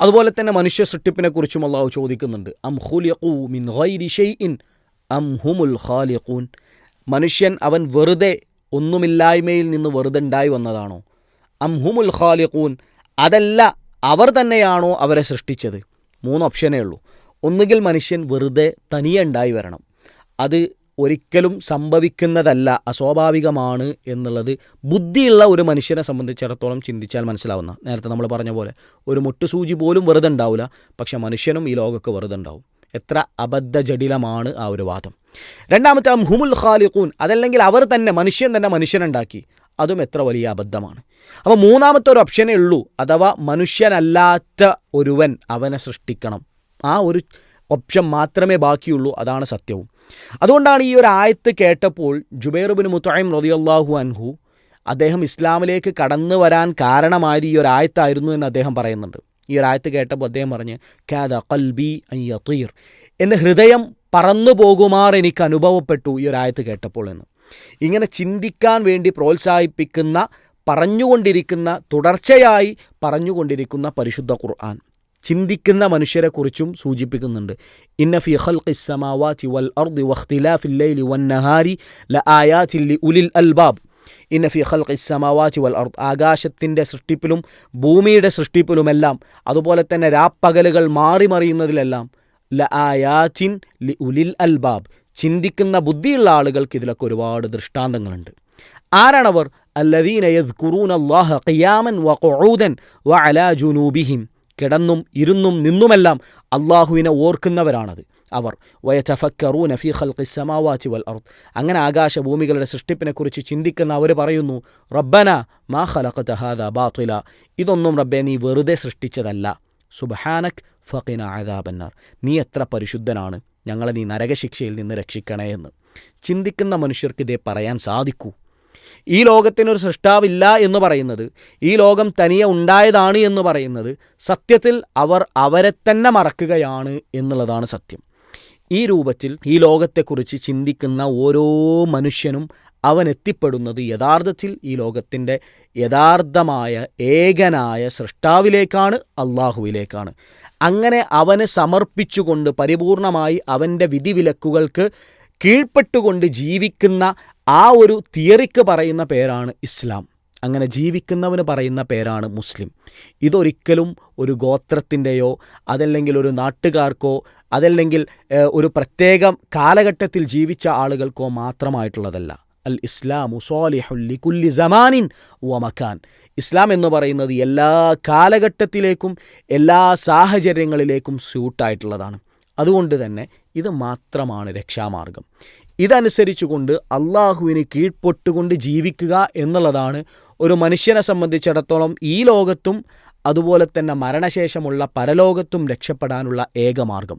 അതുപോലെ തന്നെ മനുഷ്യ സൃഷ്ടിപ്പിനെ കുറിച്ചും അള്ളാഹു ചോദിക്കുന്നുണ്ട്. അം ഹുലിഖൂ മിൻ ഗൈരി ഷൈഇൻ അം ഹുമുൽ ഖാലിഖൂൻ. മനുഷ്യൻ അവൻ വെറുതെ ഒന്നുമില്ലായ്മയിൽ നിന്ന് വെറുതെ ഉണ്ടായി വന്നതാണോ? അം ഹുമുൽ ഖാലിഖൂൻ അതല്ല അവർ തന്നെയാണോ അവരെ സൃഷ്ടിച്ചത്? മൂന്ന് ഓപ്ഷനേ ഉള്ളൂ. ഒന്നുകിൽ മനുഷ്യൻ വെറുതെ തനിയെ ഉണ്ടായി വരണം. അത് ഒരിക്കലും സംഭവിക്കുന്നതല്ല അസ്വാഭാവികമാണ് എന്നുള്ളത് ബുദ്ധിയുള്ള ഒരു മനുഷ്യനെ സംബന്ധിച്ചിടത്തോളം ചിന്തിച്ചാൽ മനസ്സിലാവുന്ന നേരത്തെ നമ്മൾ പറഞ്ഞ പോലെ ഒരു മുട്ടുസൂചി പോലും വെറുതെ ഉണ്ടാവില്ല പക്ഷെ മനുഷ്യനും ഈ ലോകമൊക്കെ വെറുതെ ഉണ്ടാവും. എത്ര അബദ്ധ ജടിലമാണ് ആ ഒരു വാദം. രണ്ടാമത്തെ ഹുമുൽ ഖാലിഖൂൻ അതല്ലെങ്കിൽ അവർ തന്നെ മനുഷ്യൻ തന്നെ മനുഷ്യനുണ്ടാക്കി. അതും എത്ര വലിയ അബദ്ധമാണ്. അപ്പോൾ മൂന്നാമത്തെ ഒരു ഓപ്ഷനേ ഉള്ളൂ അഥവാ മനുഷ്യനല്ലാത്ത ഒരുവൻ അവനെ സൃഷ്ടിക്കണം. ആ ഒരു ഓപ്ഷൻ മാത്രമേ ബാക്കിയുള്ളൂ അതാണ് സത്യവും. അതുകൊണ്ടാണ് ഈ ഒരു ആയത്ത് കേട്ടപ്പോൾ ജുബൈറുബിൻ മുത്തായം റതിയല്ലാഹു അൻഹു അദ്ദേഹം ഇസ്ലാമിലേക്ക് കടന്നു വരാൻ കാരണമായത് ഈ ഒരു ആയത്തായിരുന്നു എന്ന് അദ്ദേഹം പറയുന്നുണ്ട്. ഈ ഒരു ആയത്ത് കേട്ടപ്പോൾ അദ്ദേഹം പറഞ്ഞ് ഖാദ കൽബി അയ്യീർ എന്റെ ഹൃദയം പറന്നു പോകുമാർ എനിക്ക് അനുഭവപ്പെട്ടു ഈ ഒരു ആയത്ത് കേട്ടപ്പോൾ എന്ന്. ഇങ്ങനെ ചിന്തിക്കാൻ വേണ്ടി പ്രോത്സാഹിപ്പിക്കുന്ന പറഞ്ഞുകൊണ്ടിരിക്കുന്ന തുടർച്ചയായി പറഞ്ഞുകൊണ്ടിരിക്കുന്ന പരിശുദ്ധ ഖുർആൻ. ചിന്തിക്കുന്ന മനുഷ്യരെക്കുറിച്ചും സൂചിപ്പിക്കുന്നുണ്ട്. ഇന്ന ഫി വൽ അർദി വഖ്തിലാഫിൽ ലൈലി വന്നഹാരി ലി ഉലിൽ അൽബാബ്. ഇന്ന ഫി വൽ അർദ്. ആകാശത്തിന്റെ സൃഷ്ടിപ്പിലും ഭൂമിയുടെ സൃഷ്ടിപ്പിലുമെല്ലാം അതുപോലെ തന്നെ രാപ്പകലുകൾ മാറി മറിയുന്നതിലെല്ലാം ല ആയാതിൻ ലി ഉലിൽ അൽബാബ്. ചിന്തിക്കുന്ന ബുദ്ധിയുള്ള ആളുകൾക്ക് ഇതിലൊക്കെ ഒരുപാട് ദൃഷ്ടാന്തങ്ങളുണ്ട്. ആരാണവർ? അല്ലദീന ഖുറൂൻ അള്ളാഹ് ഖിയാമൻ വ ഖുഊദൻ വ അലാ ജുനൂബിഹിം. കിടന്നും ഇരുന്നും നിന്നുമെല്ലാം അള്ളാഹുവിനെ ഓർക്കുന്നവരാണത്. അവർ വയറ്റഫക്കറൂന നഫീ ഖൽഖി സമാവാചി അർദ്. അങ്ങനെ ആകാശഭൂമികളുടെ സൃഷ്ടിപ്പിനെക്കുറിച്ച് ചിന്തിക്കുന്ന അവർ പറയുന്നു റബ്ബന മാ ഖലഖത ബാത്തില. ഇതൊന്നും റബ്ബെ നീ വെറുതെ സൃഷ്ടിച്ചതല്ല. സുബഹാനക് ഫഖിന ആദാബന്നാർ നീ എത്ര പരിശുദ്ധനാണ്. ഞങ്ങളെ നീ നരകശിക്ഷയിൽ നിന്ന് രക്ഷിക്കണേ എന്ന്. ചിന്തിക്കുന്ന മനുഷ്യർക്ക് ഇതേ പറയാൻ സാധിക്കൂ. ഈ ലോകത്തിനൊരു സൃഷ്ടാവില്ല എന്ന് പറയുന്നത് ഈ ലോകം തനിയെ ഉണ്ടായതാണ് എന്ന് പറയുന്നത് സത്യത്തിൽ അവർ അവരെ തന്നെ മറക്കുകയാണ് എന്നുള്ളതാണ് സത്യം. ഈ രൂപത്തിൽ ഈ ലോകത്തെക്കുറിച്ച് ചിന്തിക്കുന്ന ഓരോ മനുഷ്യനും അവൻ എത്തിപ്പെടുന്നത് യഥാർത്ഥത്തിൽ ഈ ലോകത്തിന്റെ യഥാർത്ഥമായ ഏകനായ സൃഷ്ടാവിലേക്കാണ് അള്ളാഹുവിലേക്കാണ് അങ്ങനെ അവന് സമർപ്പിച്ചുകൊണ്ട് പരിപൂർണമായി അവന്റെ വിധിവിലക്കുകൾക്ക് കീഴ്പ്പെട്ടുകൊണ്ട് ജീവിക്കുന്ന ആ ഒരു തിയറിക്ക് പറയുന്ന പേരാണ് ഇസ്ലാം. അങ്ങനെ ജീവിക്കുന്നവന് പറയുന്ന പേരാണ് മുസ്ലിം. ഇതൊരിക്കലും ഒരു ഗോത്രത്തിന്റെയോ അതല്ലെങ്കിൽ ഒരു നാട്ടുകാർക്കോ അതല്ലെങ്കിൽ ഒരു പ്രത്യേക കാലഘട്ടത്തിൽ ജീവിച്ച ആളുകൾക്കോ മാത്രമായിട്ടുള്ളതല്ല. അൽ ഇസ്ലാം സോലിഹുല്ലി കുല്ലി സമാനിൻ വമക്കാൻ ഇസ്ലാം എന്ന് പറയുന്നത് എല്ലാ കാലഘട്ടത്തിലേക്കും എല്ലാ സാഹചര്യങ്ങളിലേക്കും സ്യൂട്ടായിട്ടുള്ളതാണ്. അതുകൊണ്ട് തന്നെ ഇത് മാത്രമാണ് രക്ഷാമാർഗം. ഇതനുസരിച്ചുകൊണ്ട് അള്ളാഹുവിന് കീഴ്പ്പെട്ടുകൊണ്ട് ജീവിക്കുക എന്നുള്ളതാണ് ഒരു മനുഷ്യനെ സംബന്ധിച്ചിടത്തോളം ഈ ലോകത്തും അതുപോലെ തന്നെ മരണശേഷമുള്ള പരലോകത്തും രക്ഷപ്പെടാനുള്ള ഏക മാർഗം